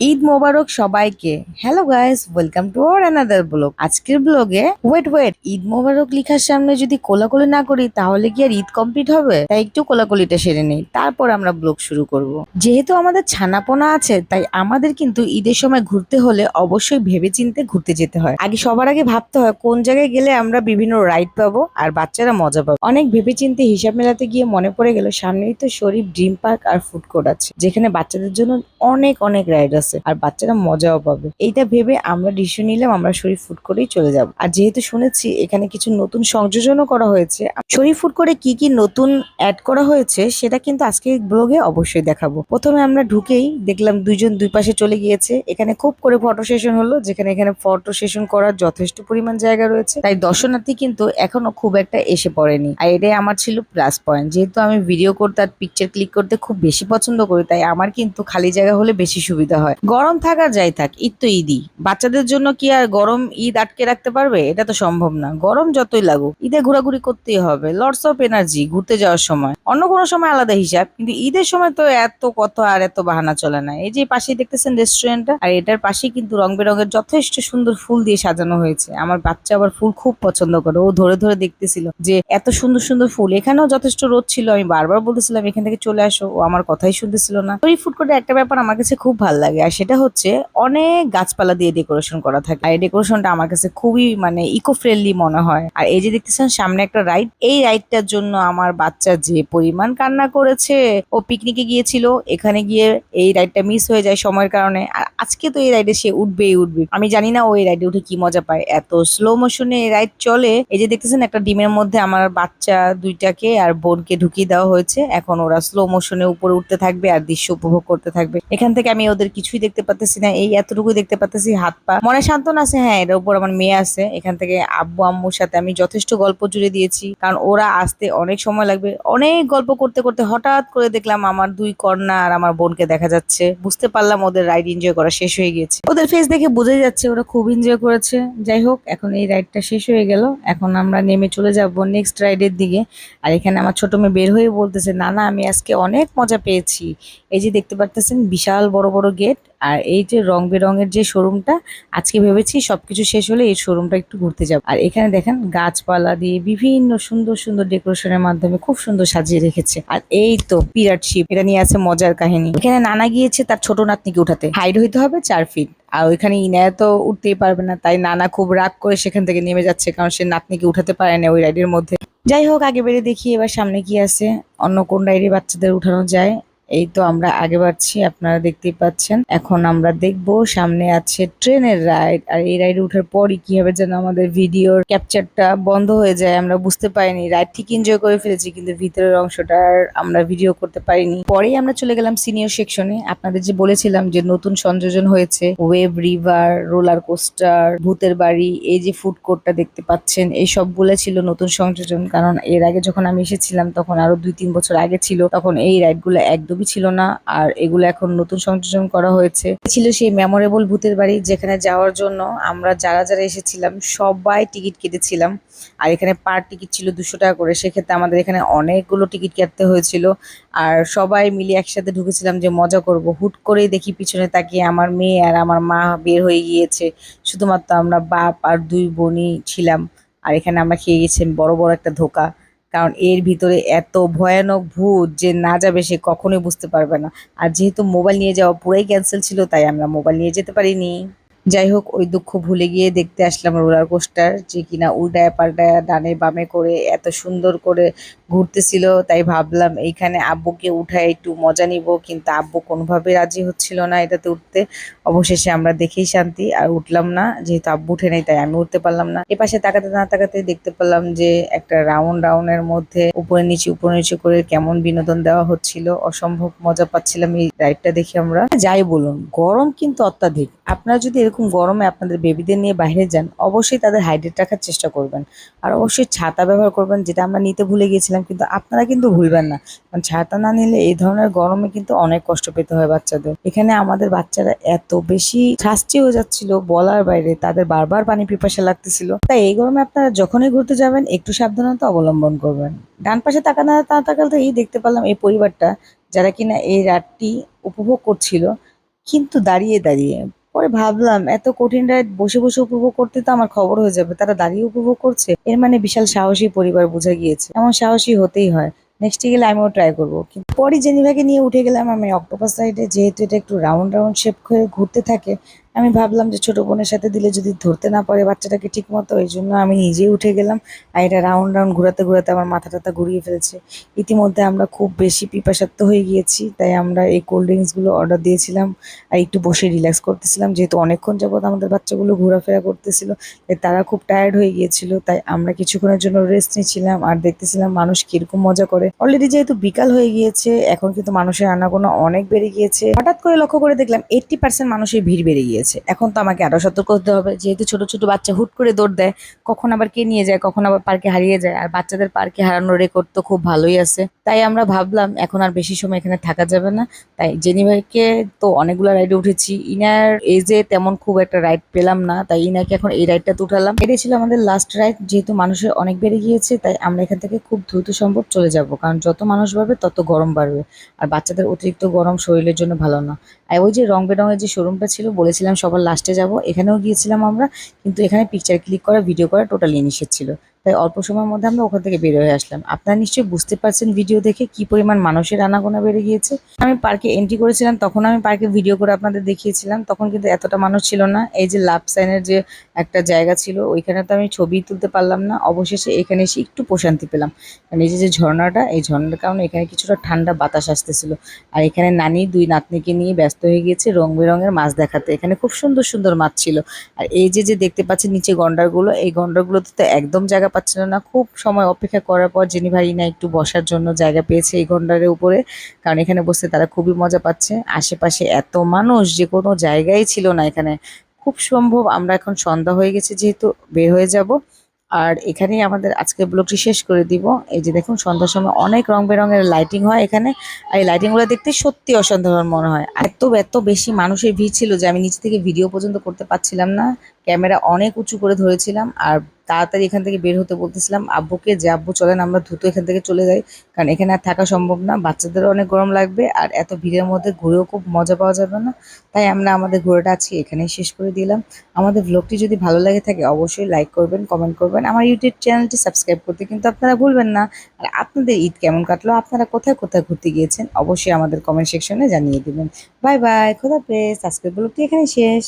ঈদ মোবারক সবাইকে। Hello guys welcome to our another blog আজকের ব্লগে ওয়েট ওয়েট ঈদ মোবারক লেখার সামনে যদি কোলাকুলি না করি, তাহলে কি আর ঈদ কমপ্লিট হবে? তাই একটু কোলাকুলিটা সেরে নেই। তারপর আমরা ব্লগ শুরু করব। যেহেতু আমাদের ছানাপোনা আছে, তাই আমাদের কিন্তু ঈদের সময় ঘুরতে হলে অবশ্যই ভেবেচিন্তে ঘুরতে যেতে হয়। আগে সবার আগে ভাবতে হয়, কোন জায়গায় গেলে আমরা বিভিন্ন রাইড পাবো আর বাচ্চারা মজা পাবো। অনেক ভেবেচিন্তে হিসাব মেলাতে গিয়ে মনে পড়ে গেল, সামনেই তো শরীফ ড্রিম পার্ক আর ফুড কোর্ট আছে, যেখানে বাচ্চাদের জন্য অনেক অনেক রাইড আছে। আর বাচ্চারা মজাও পাবে। এইটা ভেবে আমরা ডিসিশন নিলাম, আমরা শরীফ ফুড করেই চলে যাব। আর যেহেতু শুনেছি, এখানে কিছু নতুন সংযোজনও করা হয়েছে। শরীফ ফুড করে কি কি নতুন অ্যাড করা হয়েছে, সেটা কিন্তু আজকে ব্লগে অবশ্যই দেখাবো। প্রথমে আমরা ঢুকেই দেখলাম দুইজন দুই পাশে চলে গিয়েছে। এখানে খুব করে ফটো সেশন হলো, যেখানে এখানে ফটো সেশন করার যথেষ্ট পরিমাণ জায়গা রয়েছে। তাই দর্শনার্থী কিন্তু এখনও খুব একটা এসে পড়েনি। আর এটাই আমার ছিল প্লাস পয়েন্ট যেহেতু আমি ভিডিও করতে আর পিকচার ক্লিক করতে খুব বেশি পছন্দ করি, তাই আমার কিন্তু খালি জায়গা হলে বেশি সুবিধা হয়। গরম থাক যাই থাক, ঈদ তো ঈদই। বাচ্চাদের জন্য কি আর গরম ঈদ আটকে রাখতে পারবে? এটা তো সম্ভব না। গরম যতই লাগুক, ঈদে ঘোরাঘুরি করতেই হবে। লর্ডস অফ এনার্জি ঘুরতে যাওয়ার সময়। অন্য কোনো সময় আলাদা হিসাব, কিন্তু ঈদের সময় তো এত কথা আর এত বাহানা চলে না। এই যে পাশেই দেখতেছেন রেস্টুরেন্টটা আর এটার পাশেই কিন্তু রং বেরঙের যথেষ্ট সুন্দর ফুল দিয়ে সাজানো হয়েছে। আমার বাচ্চা আবার ফুল খুব পছন্দ করে। ও ধরে ধরে দেখতেছিল যে এত সুন্দর সুন্দর ফুল। এখানেও যথেষ্ট রোদ ছিল। আমি বারবার বলতেছিলাম, এখান থেকে চলে আসো। ও আমার কথাই শুনতেছিল না। ওই ফুড কোর্টে একটা ব্যাপার আমার কাছে খুব ভালো লাগে। আর সেটা হচ্ছে অনেক গাছপালা দিয়ে ডেকোরেশন করা থাকে। আর এই ডেকোরেশনটা আমার কাছে খুবই মানে ইকো ফ্রেন্ডলি মনে হয়। আর এই যে দেখতেছেন, সামনে একটা রাইড এই রাইডটার জন্য আমার বাচ্চা যে পরিমাণ কান্না করেছে, ও পিকনিকে গিয়েছিল, এখানে গিয়ে এই রাইডটা মিস হয়ে যায় সময়ের কারণে। আর আজকে তো এই রাইডে সে উঠবেই উঠবে। আমি জানি না ওই রাইডে উঠে কি মজা পায়। এত স্লো মোশনে এই রাইড চলে। এই যে দেখতেছেন, একটা ডিমের মধ্যে আমার বাচ্চা দুইটাকে আর বোনকে ঢুকিয়ে দেওয়া হয়েছে। এখন ওরা স্লো মোশনে উপরে উঠতে থাকবে আর দৃশ্য উপভোগ করতে থাকবে। এখান থেকে আমি ওদের কিছুই দেখতে পাচ্তেছি না, এই এতটুকুই দেখতে পাচ্তেছি হাত পা। মনে সান্ত্বনা আছে হ্যাঁ এর উপর আমার মেয়ে আছে, এখান থেকে আব্বু, আম্মুর সাথে আমি যথেষ্ট গল্প জুড়ে দিয়েছি, কারণ ওরা আসতে অনেক সময় লাগবে। অনেক গল্প করতে করতে হঠাৎ করে দেখলাম আমার দুই কন্যা আর আমার বোনকে দেখা যাচ্ছে। বুঝতে পারলাম ওদের রাইড এনজয় করা শেষ হয়ে গিয়েছে। ওদের ফেস দেখে বোঝা যাচ্ছে ওরা খুব এনজয় করেছে। যাই হোক, এখন এই রাইডটা শেষ হয়ে গেল। এখন আমরা নেমে চলে যাব নেক্সট রাইডের দিকে। আর এখানে আমার ছোট মেয়ে বের হয়ে বলতেছে না না আমি আজকে অনেক মজা পেয়েছি। এই যে দেখতে পারতেছেন, বিশাল বড় বড় গেট আর এই যে রং বেরঙের যে শোরুমটা আজকে ভেবেছি সবকিছু শেষ হলে এই শোরুমটা একটু ঘুরতে যাব। আর এখানে দেখেন গাছপালা দিয়ে বিভিন্ন সুন্দর সুন্দর ডেকোরেশনের মাধ্যমে খুব সুন্দর সাজিয়ে রেখেছে। আর এই তো পিরাট শিপ এটা নিয়ে আছে মজার কাহিনী। এখানে নানা গিয়েছে তার ছোট নাতনিকে উঠাতে। হাইট হইতে হবে চার ফিট আর ওইখানে ইনায়া তো উঠতেই পারবে না, তাই নানা খুব রাগ করে সেখান থেকে নেমে যাচ্ছে, কারণ সে নাতনিকে উঠাতে পারে না ওই রাইডের মধ্যে। যাই হোক, আগে বেড়ে দেখি, এবার সামনে কি আছে। অন্য কোন রাইডে বাচ্চাদের উঠানো যায়। এই তো আমরা আগে বাড়ছি, আপনারা দেখতেই পাচ্ছেন। এখন আমরা দেখব, সামনে আছে ট্রেনের রাইড, আর এই রাইড উঠার পরই কি হবে যেন আমাদের ভিডিওর ক্যাপচারটা বন্ধ হয়ে যায়, আমরা বুঝতে পারিনি। রাইড ঠিক এনজয় করে ফেলেছি, কিন্তু ভিতরের অংশটা আর আমরা ভিডিও করতে পারিনি। পরেই আমরা চলে গেলাম সিনিয়র সেকশনে আপনাদের যে বলেছিলাম যে নতুন সংযোজন হয়েছে ওয়েব রিভার রোলার কোস্টার ভূতের বাড়ি, এই যে ফুড কোর্টটা দেখতে পাচ্ছেন, এই সবগুলো ছিল নতুন সংযোজন। কারণ এর আগে যখন আমি এসেছিলাম, তখন আরও দুই তিন বছর আগে ছিল, তখন এই রাইডগুলো একদমই ছিল না, আর এগুলো এখন নতুন সংযোজন করা হয়েছে। ছিল সেই মেমোরেবল ভূতের বাড়ি, যেখানে যাওয়ার জন্য আমরা যারা যারা এসেছিলাম, সবাই টিকিট কেটেছিলাম। আর এখানে পার টিকিট ছিল দুশো টাকা করে, সেক্ষেত্রে আমাদের এখানে অনেকগুলো টিকিট কাটতে হয়েছিল। আর সবাই মিলে একসাথে ঢুকেছিলাম যে মজা করব। হুট করেই দেখি পিছনে তাকিয়ে আমার মেয়ে আর আমার মা বের হয়ে গিয়েছে। শুধুমাত্র আমরা বাপ আর দুই বোনই ছিলাম। আর এখানে আমরা খেয়ে গেছি বড় বড় একটা ধোকা। কারণ এর ভিতরে এত ভয়ানক ভূত যে না যাবে সে কখনোই বুঝতে পারবে না। আর যেহেতু মোবাইল নিয়ে যাওয়া পুরাই ক্যান্সেল ছিল, তাই আমরা মোবাইল নিয়ে যেতে পারিনি। যাই হোক ওই দুঃখ ভুলে গিয়ে দেখতে আসলাম রোলার কোস্টার যে কিনা উল্টায় পাল্টায় ডানে বামে করে এত সুন্দর করে ঘুরতেছিল। তাই ভাবলাম এইখানে আব্বুকে উঠায় একটু মজা নিব, কিন্তু আব্বু কোনোভাবে রাজি হচ্ছিল না এটাতে উঠতে। অবশেষে আমরা দেখেই শান্তি, আর উঠলাম না, যেহেতু আব্বু উঠে নেই, তাই আমি উঠতে পারলাম না। এপাশে তাকাতে না তাকাতে দেখতে পেলাম যে একটা রাউন্ড, রাউন্ডের মধ্যে উপরে নিচে উপরে নিচে করে কেমন বিনোদন দেওয়া হচ্ছিল। অসম্ভব মজা পাচ্ছিলাম এই রাইডটা দেখে আমরা। যাই বলুন, গরম কিন্তু অত্যাধিক। আপনারা যদি এরকম গরমে আপনাদের বেবিদের নিয়ে বাইরে যান, অবশ্যই তাদের হাইড্রেট রাখার চেষ্টা করবেন। আর অবশ্যই ছাতা ব্যবহার করবেন, যেটা আমরা নিতে ভুলে গিয়েছিলাম, কিন্তু আপনারা কিন্তু ভুলবেন না। কারণ ছাতা না নিলে এই ধরনের গরমে কিন্তু অনেক কষ্ট পেতে হয় বাচ্চাদের। এখানে আমাদের বাচ্চারা এত বেশি শাস্তি হয়ে যাচ্ছিল, বলার বাইরে তাদের বারবার পানি পিপাসা লাগতেছিল। তাই এই গরমে আপনারা যখনই ঘুরতে যাবেন, একটু সাবধানতা অবলম্বন করবেন। ডান পাশে তাকানো তা তাকাতে এই দেখতে পেলাম এই পরিবারটা, যারা কিনা এই রাতটি উপভোগ করছিল, কিন্তু দাঁড়িয়ে দাঁড়িয়ে পরে ভাবলাম, এত কঠিন রাইড বসে বসে উপভোগ করতে তো আমার খবর হয়ে যাবে, তারা দাঁড়িয়ে উপভোগ করছে। এর মানে বিশাল সাহসী পরিবার বোঝা গিয়েছে। এমন সাহসী হতেই হয়। নেক্সটে গেলে আমিও ট্রাই করব। পরে জেনিভাকে নিয়ে উঠে গেলাম আমি অক্টোপাস রাইডে যেহেতু এটা একটু রাউন্ড রাউন্ড শেপ হয়ে ঘুরতে থাকে আমি ভাবলাম যে ছোট বোনের সাথে দিলে যদি ধরতে না পারে বাচ্চাটাকে ঠিক মতো ওই জন্য আমি নিজেই উঠে গেলাম আর এটা রাউন্ড রাউন্ড ঘোরাতে ঘোরাতে আমার মাথা টাথা ঘুরিয়ে ফেলছে। ইতিমধ্যে আমরা খুব বেশি পিপাসাত্ম হয়ে গিয়েছি, তাই আমরা এই কোল্ড ড্রিঙ্কসগুলো অর্ডার দিয়েছিলাম আর একটু বসে রিল্যাক্স করতেছিলাম। যেহেতু অনেকক্ষণ যাবত আমাদের বাচ্চাগুলো ঘোরাফেরা করতেছিল, তাই তারা খুব টায়ার্ড হয়ে গিয়েছিল, তাই আমরা কিছুক্ষণের জন্য রেস্ট নিচ্ছিলাম আর দেখতেছিলাম মানুষ কীরকম মজা করে। অলরেডি যেহেতু বিকাল হয়ে গিয়েছে, এখন কিন্তু মানুষের আনাগোনা অনেক বেড়ে গিয়েছে। হঠাৎ করে লক্ষ্য করে দেখলাম এইটটি পার্সেন্ট মানুষের ভিড় বেড়ে গিয়েছে। এখন তো আমাকে আরও সতর্ক হতে হবে। যেহেতু ছোট ছোট বাচ্চা হুট করে দৌড় দেয়, কখন আবার কে নিয়ে যায়, কখন আবার পার্কে হারিয়ে যায়। আর বাচ্চাদের পার্কে হারানোর রেকর্ড তো খুব ভালোই আছে। তাই আমরা ভাবলাম, এখন আর বেশি সময় এখানে থাকা যাবে না। তাই জেনিভাইকে তো অনেকগুলো রাইডে উঠেছি। ইনার এজে তেমন খুব একটা রাইড পেলাম না। তাই ইনাকে এখন এই রাইডটাতে উঠালাম এটাই ছিল আমাদের লাস্ট রাইড যেহেতু মানুষের অনেক বেড়ে গিয়েছে, তাই আমরা এখান থেকে খুব দ্রুত সম্ভব চলে যাব। কারণ যত মানুষ বাড়বে, তত গরম বাড়বে। আর বাচ্চাদের অতিরিক্ত গরম শরীরের জন্য ভালো না। আর ওই যে রং বেরঙের যে শোরুমটা ছিল, বলেছিলাম সবার লাস্টে যাব। এখানেও গিয়েছিলাম আমরা, কিন্তু এখানে পিকচার ক্লিক করা ভিডিও করা টোটালি নিষেধ ছিল। তাই অল্প সময়ের মধ্যে আমরা ওখান থেকে বের হয়ে আসলাম। আপনারা নিশ্চয়ই বুঝতে পারছেন ভিডিও দেখে কি পরিমাণ মানুষের আনাগোনা বেড়ে গিয়েছে। আমি পার্কে এন্ট্রি করেছিলাম, তখন আমি পার্কে ভিডিও করে আপনাদের দেখিয়েছিলাম, তখন কিন্তু এতটা মানুষ ছিল না। এই যে লাভ সাইনের যে একটা জায়গা ছিল, ওইখানে তো আমি ছবি তুলতে পারলাম না। অবশেষে এখানে এসে একটু প্রশান্তি পেলাম। কারণ এই যে ঝর্ণাটা, এই ঝর্ণার কারণে এখানে কিছুটা ঠান্ডা বাতাস আসতেছিল। আর এখানে নানি দুই নাতনিকে নিয়ে ব্যস্ত হয়ে গিয়েছে রং বেরঙের মাছ দেখাতে। এখানে খুব সুন্দর সুন্দর মাছ ছিল। আর এই যে যে দেখতে পাচ্ছেন নিচে গন্ডারগুলো, এই গন্ডারগুলোতে তো একদম জায়গা পাচ্ছিল না। খুব সময় অপেক্ষা করার পর জেনি ভাই না একটু বসার জন্য জায়গা পেয়েছে এই গন্ডারের উপরে। কারণ এখানে বসতে তারা খুবই মজা পাচ্ছে। আশেপাশে এত মানুষ যে কোনো জায়গায় ছিল না এখানে। খুব সম্ভব আমরা এখন সন্ধ্যা হয়ে গেছে যেহেতু বের হয়ে যাব। আর এখানেই আমাদের আজকের ব্লগটি শেষ করে দিব। এই যে দেখুন, সন্ধ্যার সময় অনেক রং বেরঙের লাইটিং হয় এখানে। আর এই লাইটিংগুলো দেখতে সত্যি অসাধারণ মনে হয়। এত এত বেশি মানুষের ভিড় ছিল যে আমি নিচে থেকে ভিডিও পর্যন্ত করতে পারছিলাম না। ক্যামেরা অনেক উঁচু করে ধরেছিলাম। আর তাড়াতাড়ি এখান থেকে বের হতে বলতেছিলাম, আব্বুকে যে আব্বু চলেন, আমরা দ্রুত এখান থেকে চলে যাই। কারণ এখানে আর থাকা সম্ভব না, বাচ্চাদেরও অনেক গরম লাগবে আর এত ভিড়ের মধ্যে ঘুরেও খুব মজা পাওয়া যাবে না। তাই আমরা আমাদের ঘোরাটা আজকে এখানেই শেষ করে দিলাম। আমাদের ব্লগটি যদি ভালো লাগে থাকে, অবশ্যই লাইক করবেন কমেন্ট করবেন। আমার ইউটিউব চ্যানেলটি সাবস্ক্রাইব করতে কিন্তু আপনারা ভুলবেন না। আর আপনাদের ঈদ কেমন কাটলো, আপনারা কোথায় কোথায় ঘুরতে গিয়েছেন, অবশ্যই আমাদের কমেন্ট সেকশনে জানিয়ে দেবেন। বাই বাই খোদা প্রেস আজকের ব্লগটি এখানে শেষ।